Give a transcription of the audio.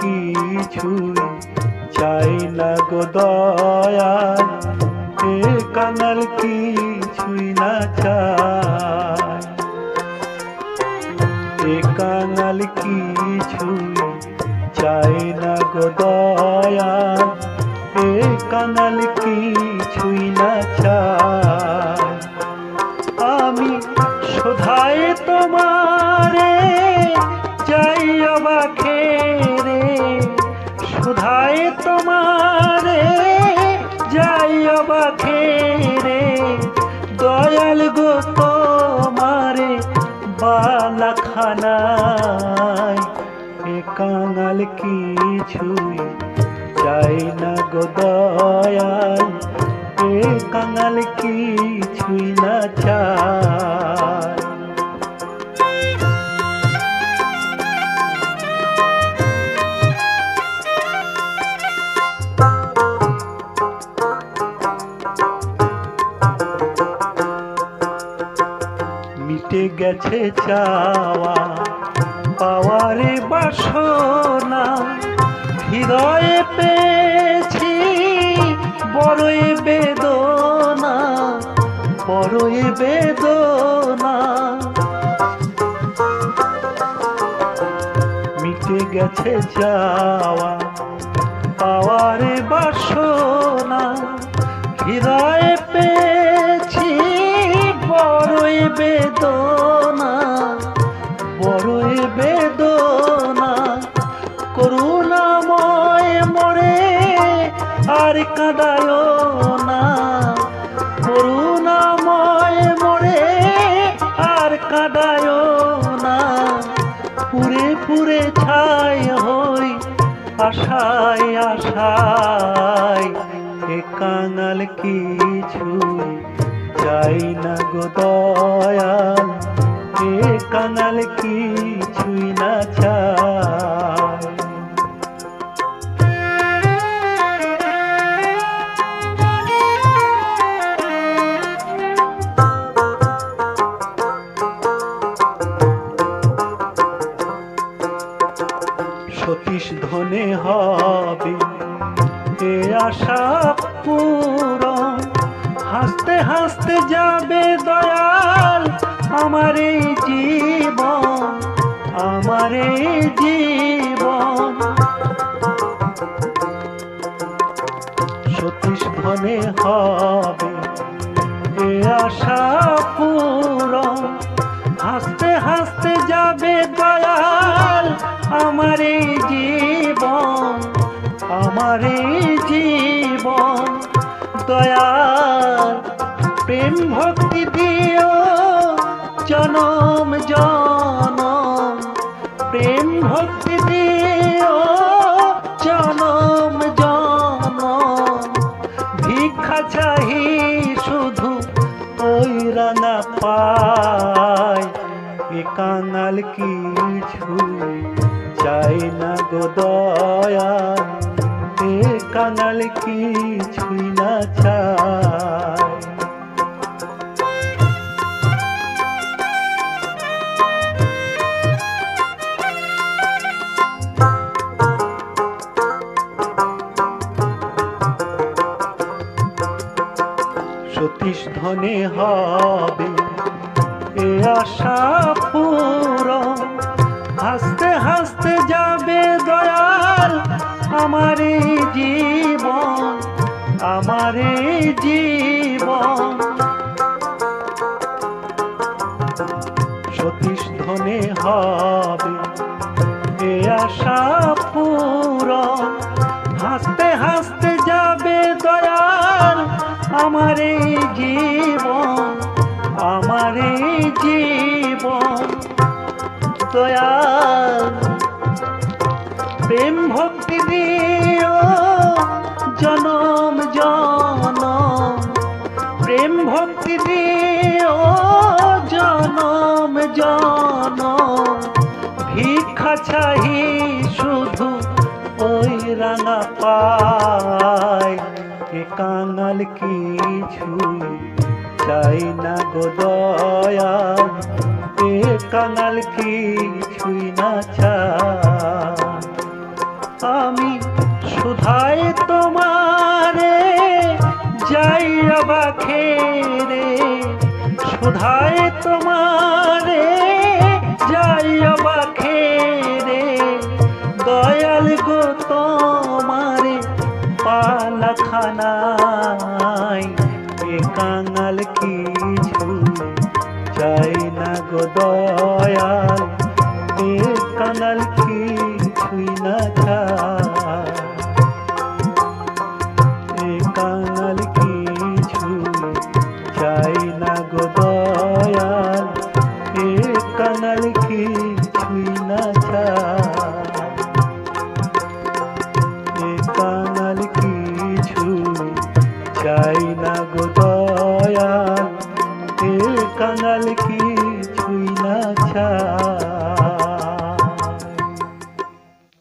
কিছুই চাই না গো দয়াল। এ কাঙাল কিছুই না চায় এ কাঙাল কিছুই চাই না গো দয়াল। এ কাঙাল কিছুই বালাখানায় এ কাঙাল কিছুই চাই না গো দয়াল। এ কাঙাল কিছুই না চায় গেছে চাওয়া পাওয়ারে বাসনা হৃদয়ে পেয়েছি বড়ই বেদনা বড়ই বেদনা। মিটে গেছে যাওয়া পাওয়ারে বেদনা, করুণাময় মরে আর কাঁদায় না। করুণা করুণাময় মরে আর কাঁদায় না। পুরে পুরে ছাই হই আশায় আশায়, এ কাঙাল কিছুই চাই না গো দয়াল। এ কাঙাল কিছুই না চায়। সতীশ ধনে হবে, এ আশা পূরণ। হাসতে হাসতে যাবে দয়াল আমার জীবন আমার জীবন। সতীশ ধনে হবে এ আশা পূরণ। হাসতে হাসতে যাবে দয়াল আমার জীবন আমার জীবন। দয়াল, প্রেম ভক্তি দিও জনম জনম। প্রেম ভক্তি দিও, জনম জনম। ভিক্ষা চাহি শুধু ওই রাঙা পায়। এ কাঙাল কিছু চাই না গো দয়াল। এ কাঙাল কিছুই না চায়। সতীশ ধনে হবে। এ আশা পূরণ। হাসতে হাসতে যাবে দয়াল আমার জীবন আমার জীবন। সতীশ ধনে হবে। এ আশা পূরণ। হাসতে হাসতে যাবে দয়াল আমার জীবন আমার জীবন। দয়াল, প্রেম ভক্তি দিও, জনম জনম। প্রেম ভক্তি দিও, জনম জনম। ভিক্ষা চাহি শুধু ওই রাঙা পায়। এ কাঙাল কিছুই চাই না গো দয়াল এ কাঙাল কিছুই না চায় সুধায় তোমারে যাই অবাখে রে সুধায় তোমারে খানায় এ কাঙাল কিছু চাই না গো দয়াল।